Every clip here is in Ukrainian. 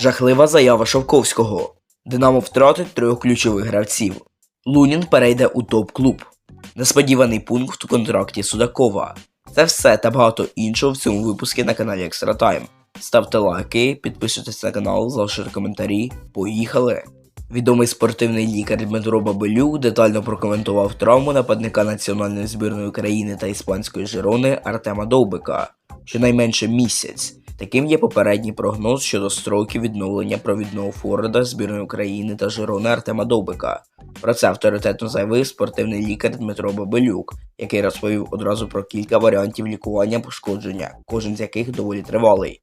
Жахлива заява Шовковського. Динамо втратить трьох ключових гравців. Лунін перейде у топ-клуб. Несподіваний пункт у контракті Судакова. Це все та багато іншого в цьому випуску на каналі Extra Time. Ставте лайки, підписуйтесь на канал, залишайте коментарі. Поїхали! Відомий спортивний лікар Дмитро Бабелюк детально прокоментував травму нападника національної збірної України та іспанської Жирони Артема Довбика. Щонайменше місяць. Таким є попередній прогноз щодо строків відновлення провідного форварда збірної України та Жирони Артема Довбика. Про це авторитетно заявив спортивний лікар Дмитро Бабелюк, який розповів одразу про кілька варіантів лікування пошкодження, кожен з яких доволі тривалий.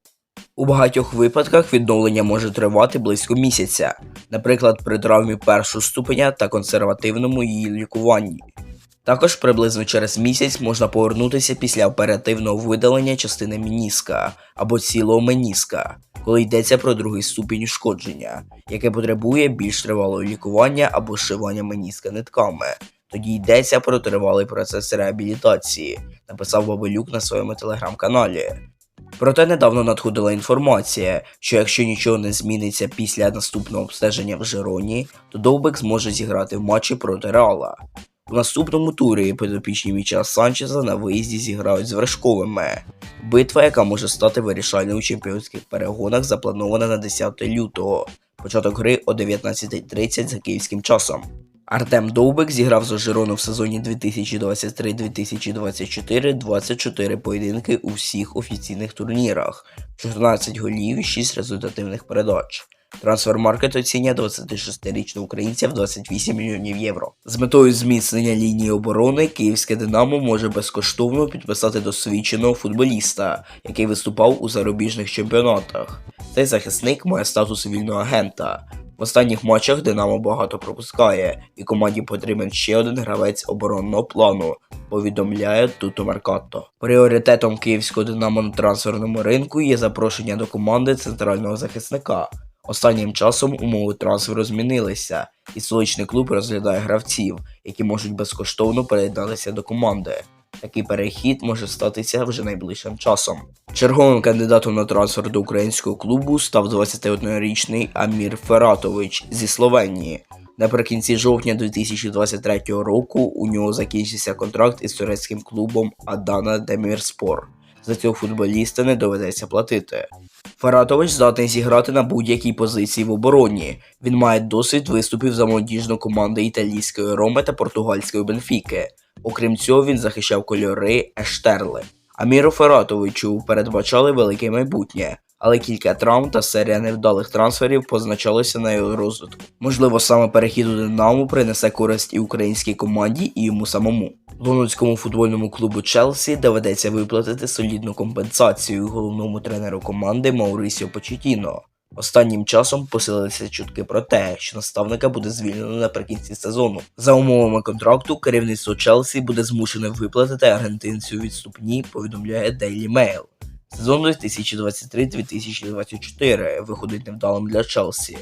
У багатьох випадках відновлення може тривати близько місяця, наприклад, при травмі першого ступеня та консервативному її лікуванні. Також приблизно через місяць можна повернутися після оперативного видалення частини меніска або цілого меніска, коли йдеться про другий ступінь ушкодження, яке потребує більш тривалого лікування або зшивання меніска нитками. Тоді йдеться про тривалий процес реабілітації, написав Бабелюк на своєму телеграм-каналі. Проте недавно надходила інформація, що якщо нічого не зміниться після наступного обстеження в Жероні, то Довбик зможе зіграти в матчі проти Реала. У наступному турі підопічні Міча Санчеза на виїзді зіграють з Вершковими. Битва, яка може стати вирішальною у чемпіонських перегонах, запланована на 10 лютого. Початок гри о 19.30 за київським часом. Артем Довбик зіграв за Жирону в сезоні 2023-2024 24 поєдинки у всіх офіційних турнірах, 14 голів і 6 результативних передач. Трансфермаркет оцінює 26-річного українця в 28 мільйонів євро. З метою зміцнення лінії оборони київське Динамо може безкоштовно підписати досвідченого футболіста, який виступав у зарубіжних чемпіонатах. Цей захисник має статус вільного агента. В останніх матчах Динамо багато пропускає, і команді потрібен ще один гравець оборонного плану, повідомляє Туто Меркатто. Пріоритетом київського Динамо на трансферному ринку є запрошення до команди центрального захисника. Останнім часом умови трансферу змінилися, і столичний клуб розглядає гравців, які можуть безкоштовно приєднатися до команди. Такий перехід може статися вже найближчим часом. Черговим кандидатом на трансфер до українського клубу став 21-річний Амір Фератович зі Словенії. Наприкінці жовтня 2023 року у нього закінчився контракт із турецьким клубом Адана Демірспор. За цього футболіста не доведеться платити. Фаратович здатний зіграти на будь-якій позиції в обороні. Він має досвід виступів за молодіжну команду італійської Роми та португальської Бенфіки. Окрім цього, він захищав кольори Ештерли. Аміру Фаратовичу передбачали велике майбутнє, але кілька травм та серія невдалих трансферів позначалися на його розвитку. Можливо, саме перехід у Динамо принесе користь і українській команді, і йому самому. Лондонському футбольному клубу Челсі доведеться виплатити солідну компенсацію головному тренеру команди Маурисіо Почетіно. Останнім часом посилилися чутки про те, що наставника буде звільнено наприкінці сезону. За умовами контракту, керівництво Челсі буде змушене виплатити аргентинцю відступні, повідомляє Daily Mail. Сезон 2023-2024 виходить невдалим для Челсі.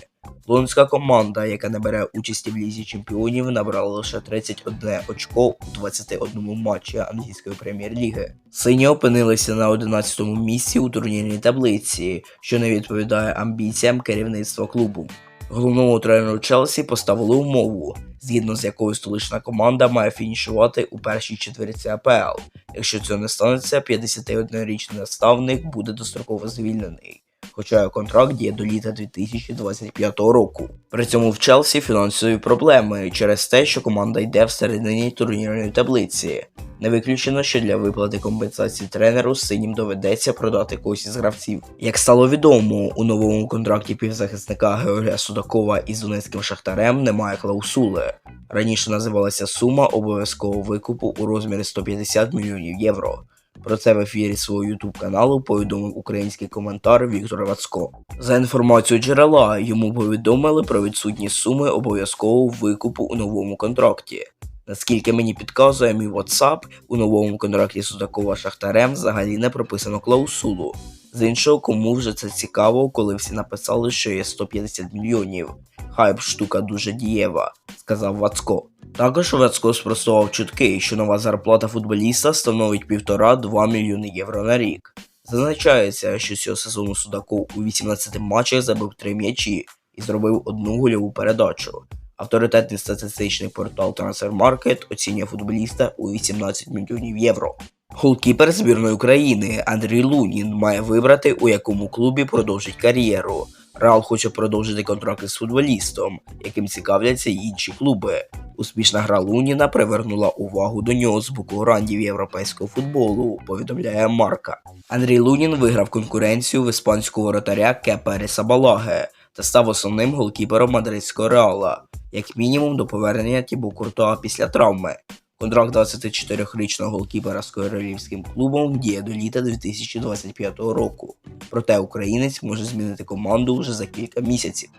Лондонська команда, яка не бере участі в лізі чемпіонів, набрала лише 31 очко у 21 матчі англійської прем'єр-ліги. Сині опинилися на 11-му місці у турнірній таблиці, що не відповідає амбіціям керівництва клубу. Головному тренеру Челсі поставили умову, згідно з якою столична команда має фінішувати у першій четвірці АПЛ. Якщо цього не станеться, 51-річний наставник буде достроково звільнений. Хоча контракт діє до літа 2025 року. При цьому в Челсі фінансові проблеми через те, що команда йде в середині турнірної таблиці. Не виключено, що для виплати компенсації тренеру синім доведеться продати когось із гравців. Як стало відомо, у новому контракті півзахисника Георгія Судакова із Донецьким Шахтарем немає клаусули. Раніше називалася сума обов'язкового викупу у розмірі 150 мільйонів євро. Про це в ефірі свого ютуб каналу повідомив український коментар Віктор Вацко. За інформацією джерела, йому повідомили про відсутність суми обов'язкового викупу у новому контракті. Наскільки мені підказує мій WhatsApp, у новому контракті Судакова Шахтарем взагалі не прописано клаусулу. З іншого, кому вже це цікаво, коли всі написали, що є 150 мільйонів. Хайп штука дуже дієва, сказав Вацко. Також Вацко спростував чутки, що нова зарплата футболіста становить 1,5-2 мільйони євро на рік. Зазначається, що цього сезону Судаков у 18 матчах забив 3 м'ячі і зробив одну гольову передачу. Авторитетний статистичний портал Transfermarkt оцінює футболіста у 18 мільйонів євро. Голкіпер збірної України Андрій Лунін має вибрати, у якому клубі продовжить кар'єру. Реал хоче продовжити контракт із футболістом, яким цікавляться й інші клуби. Успішна гра Луніна привернула увагу до нього з боку грандів європейського футболу, повідомляє Марка. Андрій Лунін виграв конкуренцію в іспанського воротаря Кепері Сабалаге та став основним голкіпером мадридського реала, як мінімум до повернення Тібу Куртуа після травми. Контракт 24-річного голкіпера з королівським клубом діє до літа 2025 року. Проте українець може змінити команду вже за кілька місяців.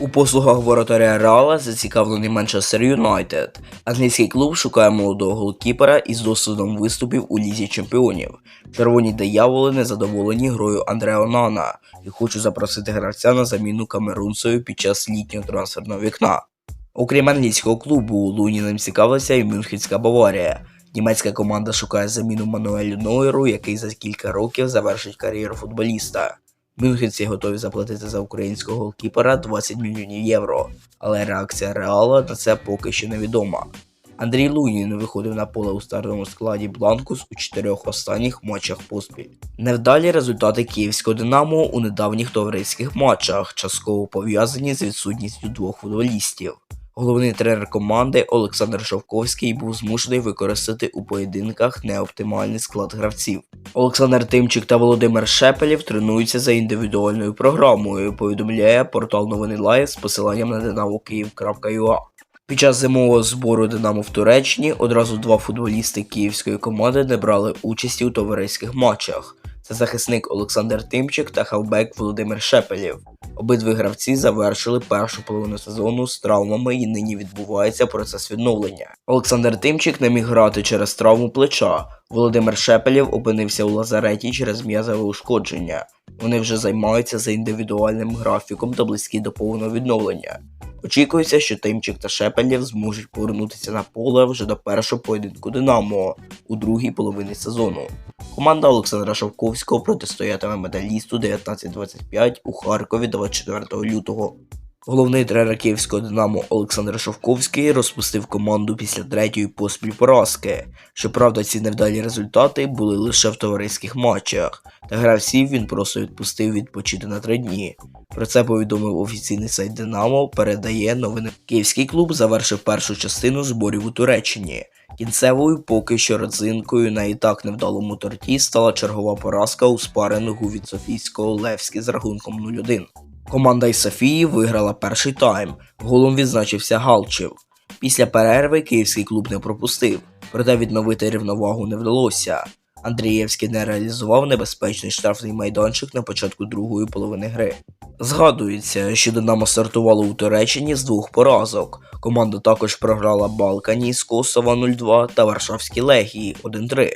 У послугах воротаря Реала зацікавлений Манчестер Юнайтед. Англійський клуб шукає молодого голкіпера із досвідом виступів у лізі чемпіонів. Червоні дияволи незадоволені грою Андреа Нана і хочуть запросити гравця на заміну камерунцею під час літнього трансферного вікна. Окрім англійського клубу, Луніним цікавилася і Мюнхенська Баварія. Німецька команда шукає заміну Мануелю Нойеру, який за кілька років завершить кар'єру футболіста. Мюнхенці готові заплатити за українського голкіпера 20 мільйонів євро, але реакція Реала на це поки що невідома. Андрій Лунін виходив на поле у стартовому складі Бланкус у чотирьох останніх матчах поспіль. Невдалі результати київського Динамо у недавніх товариських матчах, частково пов'язані з відсутністю двох футболістів. Головний тренер команди Олександр Шовковський був змушений використати у поєдинках неоптимальний склад гравців. Олександр Тимчик та Володимир Шепелєв тренуються за індивідуальною програмою, повідомляє портал новини Лайв з посиланням на dinamokiiv.ua. Під час зимового збору Динамо в Туреччині одразу два футболісти київської команди не брали участі у товариських матчах. Це захисник Олександр Тимчик та хавбек Володимир Шепелєв. Обидві гравці завершили першу половину сезону з травмами і нині відбувається процес відновлення. Олександр Тимчик не міг грати через травму плеча. Володимир Шепелєв опинився у лазареті через м'язове ушкодження. Вони вже займаються за індивідуальним графіком та близькі до повного відновлення. Очікується, що Тимчик та Шепелєв зможуть повернутися на поле вже до першого поєдинку Динамо у другій половині сезону. Команда Олександра Шовковського протистоятиме медалісту 1925 у Харкові 24 лютого. Головний тренер київського Динамо Олександр Шовковський розпустив команду після третьої поспіль поразки. Щоправда, ці невдалі результати були лише в товариських матчах, та гравців він просто відпустив відпочити на три дні. Про це повідомив офіційний сайт Динамо, передає новини. Київський клуб завершив першу частину зборів у Туреччині. Кінцевою поки що родзинкою на і так невдалому торті стала чергова поразка у спарингу від Софійського Левське з рахунком 0-1. Команда із Софії виграла перший тайм. Голом відзначився Галчев. Після перерви київський клуб не пропустив, проте відновити рівновагу не вдалося. Андрієвський не реалізував небезпечний штрафний майданчик на початку другої половини гри. Згадується, що Динамо стартувало у Туреччині з двох поразок. Команда також програла Балкані з Косова 0-2 та Варшавській Легії 1-3.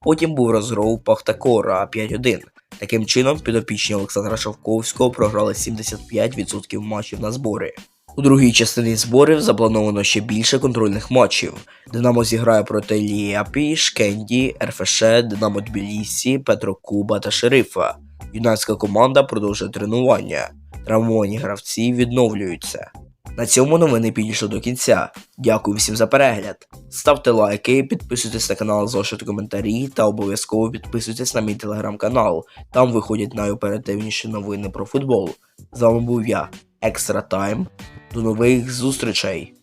Потім був розгров Пахтакора 5-1. Таким чином, підопічні Олександра Шовковського програли 75% матчів на збори. У другій частині зборів заплановано ще більше контрольних матчів. Динамо зіграє проти Ліапі, Шкенді, РФШ, Динамо Тбілісі, Петрокуба та Шерифа. Юнацька команда продовжує тренування. Травмовані гравці відновлюються. На цьому новини підійшли до кінця. Дякую всім за перегляд. Ставте лайки, підписуйтесь на канал, залишайте коментарі та обов'язково підписуйтесь на мій телеграм-канал. Там виходять найоперативніші новини про футбол. З вами був я, Екстра Тайм. До нових зустрічей!